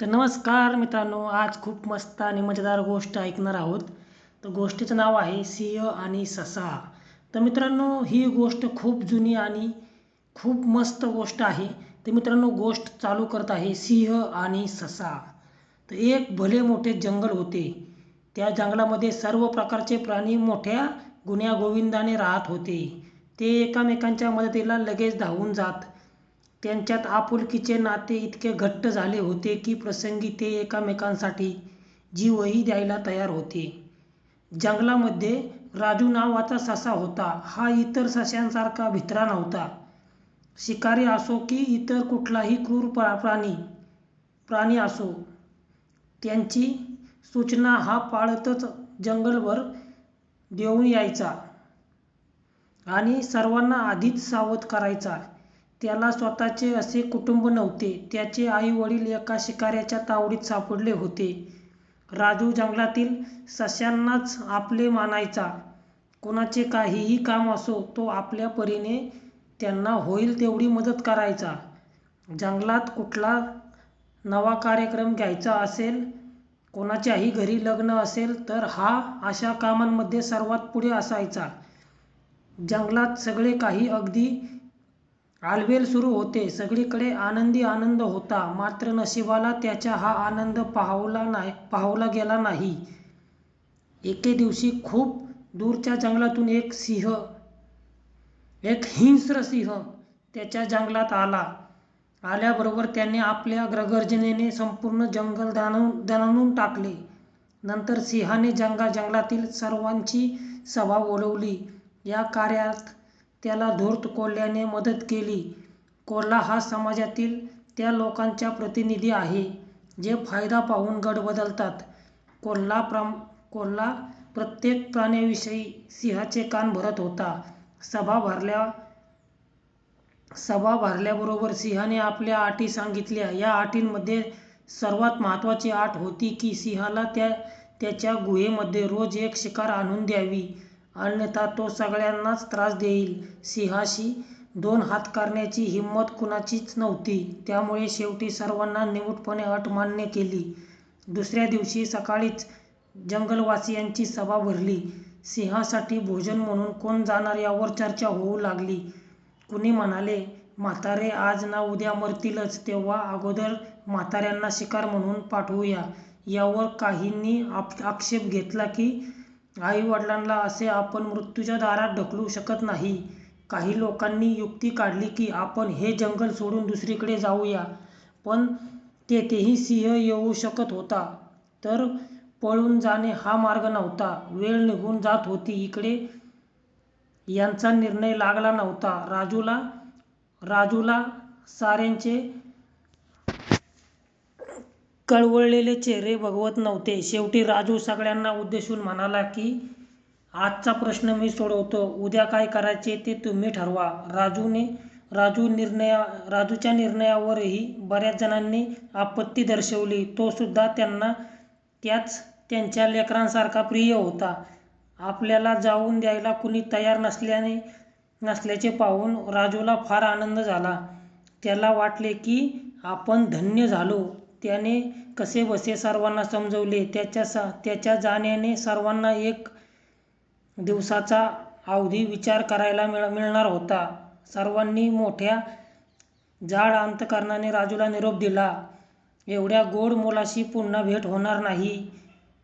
तर नमस्कार मित्रांनो आज खूप मस्त आणि मजेदार गोष्ट ऐकणार आहोत. तर गोष्टीचं नाव आहे सिंह आणि ससा. तर मित्रांनो ही गोष्ट खूप जुनी आणि खूप मस्त गोष्ट आहे. तर मित्रांनो गोष्ट चालू करत आहे सिंह आणि ससा. तर एक भले मोठे जंगल होते. त्या जंगलामध्ये सर्व प्रकारचे प्राणी मोठ्या गुण्यागोविंदाने राहत होते. ते एकामेकांच्या मदतीला लगेच धावून जात त्यांच्यात आपुलकीचे नाते इतके घट्ट झाले होते की प्रसंगी ते एकामेकांसाठी जीवही द्यायला तयार होते. जंगलामध्ये राजू नावाचा ससा होता. हा इतर सशांसारखा भित्रा नव्हता. शिकारी असो की इतर कुठलाही क्रूर प्रा प्राणी प्राणी असो त्यांची सूचना हा पाळतच जंगलभर देऊन यायचा आणि सर्वांना आधीच सावध करायचा. त्याला स्वतःचे असे कुटुंब नव्हते. त्याचे आई वडील एका शिकाऱ्याच्या तावडीत सापडले होते. राजू जंगलातील सस्यांनाच आपले मानायचा. कोणाचे काहीही काम असो तो आपल्या परीने त्यांना होईल तेवढी मदत करायचा. जंगलात कुठला नवा कार्यक्रम घ्यायचा असेल कोणाच्याही घरी लग्न असेल तर हा अशा कामांमध्ये सर्वात पुढे असायचा. जंगलात सगळे काही अगदी आलबेल सुरू होते. सगळीकडे आनंदी आनंद होता. मात्र नशिबाला त्याचा हा आनंद पाहवला नाही पाहवला गेला नाही. एके दिवशी खूप दूरच्या जंगलातून एक सिंह एक हिंस्र सिंह त्याच्या जंगलात आला. आल्याबरोबर त्याने आपल्या ग्रगर्जनेने संपूर्ण जंगल दणून दणाणून टाकले. नंतर सिंहाने जंगा जंगलातील सर्वांची सभा बोलवली. या कार्यात त्याला धूर्त कोल्ह्याने मदत केली. कोल्हा हा समाजातील त्या लोकांचा प्रतिनिधी आहे जे फायदा पाहून गड बदलतात. कोल्हा प्रम कोल्हा प्रत्येक प्राण्याविषयी सिंहाचे कान भरत होता. सभा भरल्या सभा भरल्याबरोबर सिंहाने आपल्या अटी सांगितल्या. या अटींमध्ये सर्वात महत्त्वाची अट होती की सिंहाला त्या त्याच्या गुहेमध्ये रोज एक शिकार आणून द्यावी. अन्यथा तो सगळ्यांनाच त्रास देईल. सिंहाशी दोन हात करण्याची हिंमत कुणाचीच नव्हती. त्यामुळे शेवटी सर्वांना निमूटपणे अट मान्य केली. दुसऱ्या दिवशी सकाळीच जंगलवासियांची सभा भरली. सिंहासाठी भोजन म्हणून कोण जाणार यावर चर्चा होऊ लागली. कुणी म्हणाले म्हातारे आज ना उद्या मरतीलच तेव्हा अगोदर म्हाताऱ्यांना शिकार म्हणून पाठवूया. यावर काहींनी आप आक्षेप घेतला की आई वडिलांना असे आपण मृत्यूच्या दारात ढकलू शकत नाही. काही लोकांनी युक्ती काढली की आपण हे जंगल सोडून दुसरीकडे जाऊया. पण तेथेही सिंह येऊ शकत होता. तर पळून जाणे हा मार्ग नव्हता. वेळ निघून जात होती. इकडे यांचा निर्णय लागला नव्हता. राजूला राजूला साऱ्यांचे कळवळलेले चेहरे बघवत नव्हते. शेवटी राजू सगळ्यांना उद्देशून म्हणाला की आजचा प्रश्न मी सोडवतो. उद्या काय करायचे ते तुम्ही ठरवा. राजूने राजू निर्णया राजूच्या निर्णयावरही बऱ्याच जणांनी आपत्ती दर्शवली. तोसुद्धा त्यांना त्याच त्यांच्या लेकरांसारखा प्रिय होता. आपल्याला जाऊन द्यायला कुणी तयार नसल्याने नसल्याचे पाहून राजूला फार आनंद झाला. त्याला वाटले की आपण धन्य झालो. त्याने कसेबसे सर्वांना समजवले? त्याच्या सा त्याच्या जाण्याने सर्वांना एक दिवसाचा अवधी विचार करायला मिळ मिळणार होता. सर्वांनी मोठ्या जाड अंतकरणाने राजूला निरोप दिला. एवढ्या गोड मुलाशी पुन्हा भेट होणार नाही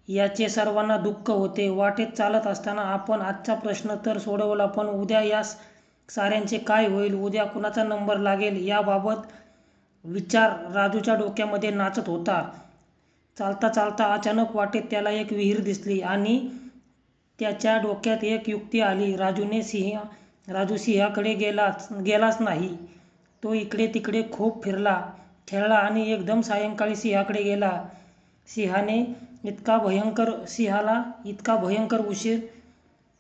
याचे सर्वांना दुःख होते. वाटेत चालत असताना आपण आजचा प्रश्न तर सोडवला पण उद्या या साऱ्यांचे काय होईल? उद्या कुणाचा नंबर लागेल? याबाबत विचार राजूच्या डोक्यामध्ये नाचत होता. चालता चालता अचानक वाटेत त्याला एक विहीर दिसली आणि त्याच्या डोक्यात एक युक्ती आली. राजूने सिंह राजू सिंहाकडे गेलाच गेलाच नाही. तो इकडे तिकडे खूप फिरला खेळला आणि एकदम सायंकाळी सिंहाकडे गेला. सिंहाने इतका भयंकर सिंहाला इतका भयंकर उशीर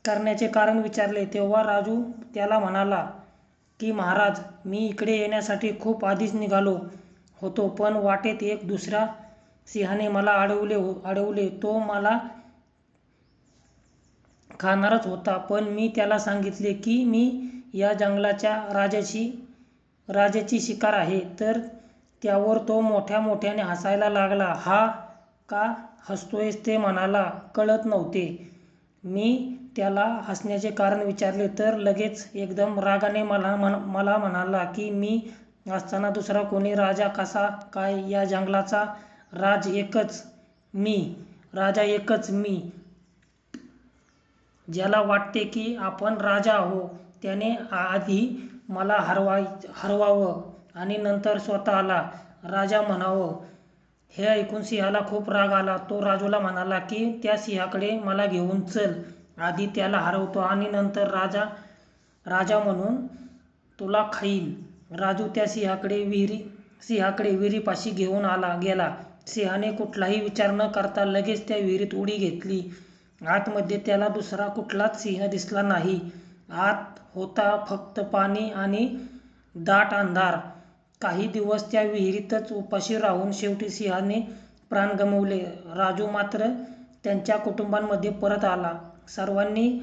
करण्याचे कारण विचारले. तेव्हा राजू त्याला म्हणाला की महाराज मी इकडे येण्यासाठी खूप आधीच निघालो होतो पण वाटेत एक दुसरा सिंहाने मला अडवले हो अडवले तो मला खाणारच होता पण मी त्याला सांगितले की मी या जंगलाच्या राजाची राजाची शिकार आहे तर त्यावर तो मोठ्या मोठ्याने हसायला लागला. हा का हसतोयस ते म्हणाला कळत नव्हते. मी त्याला हसण्याचे कारण विचारले तर लगेच एकदम रागाने मला मला म्हणाला की मी असताना दुसरा कोणी राजा कसा काय या जंगलाचा राज एकच मी राजा एकच मी. ज्याला वाटते की आपण राजा आहो त्याने आधी मला हरवाय हरवावं आणि नंतर स्वतःला राजा म्हणावं. हे ऐकून सिंहाला खूप राग आला. तो राजूला म्हणाला की त्या सिंहाकडे मला घेऊन चल. आधी त्याला हरवतो आणि नंतर राजा राजा म्हणून तुला खाईन. राजू त्या सिंहाकडे विहिरी सिंहाकडे विहिरीपाशी घेऊन आला गेला. सिंहाने कुठलाही विचार न करता लगेच त्या विहिरीत उडी घेतली. आतमध्ये त्याला दुसरा कुठलाच सिंह दिसला नाही. आत होता फक्त पाणी आणि दाट अंधार. काही दिवस त्या विहिरीतच उपाशी राहून शेवटी सिंहाने प्राण गमवले राजू मात्र त्यांच्या कुटुंबांमध्ये परत आला. सर्वांनी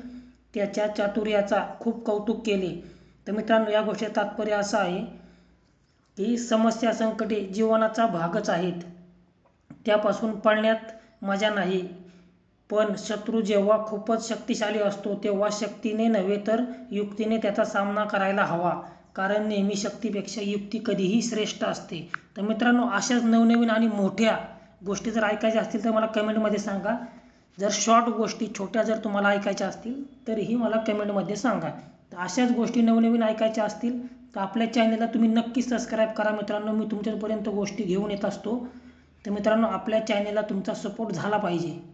त्याच्या चातुर्याचा खूप कौतुक केले. तर मित्रांनो या गोष्टीचं तात्पर्य असं आहे की समस्या संकटे जीवनाचा भागच आहेत. त्यापासून पळण्यात मजा नाही. पण शत्रू जेव्हा खूपच शक्तिशाली असतो तेव्हा शक्तीने नव्हे तर युक्तीने त्याचा सामना करायला हवा. कारण नेहमी शक्तीपेक्षा युक्ती कधीही श्रेष्ठ असते. तर मित्रांनो अशाच नवनवीन आणि मोठ्या गोष्टी जर ऐकायच्या असतील तर मला कमेंटमध्ये सांगा. जर शॉर्ट गोष्टी छोट्या जर तुम्हाला ऐकायच्या असतील तरीही मला कमेंटमध्ये सांगा. तर अशाच गोष्टी नवनवीन ऐकायच्या असतील तर आपल्या चॅनलला तुम्ही नक्की सबस्क्राईब करा मित्रांनो. मी तुमच्यापर्यंत गोष्टी घेऊन येत असतो. तर मित्रांनो आपल्या चॅनलला तुमचा सपोर्ट झाला पाहिजे.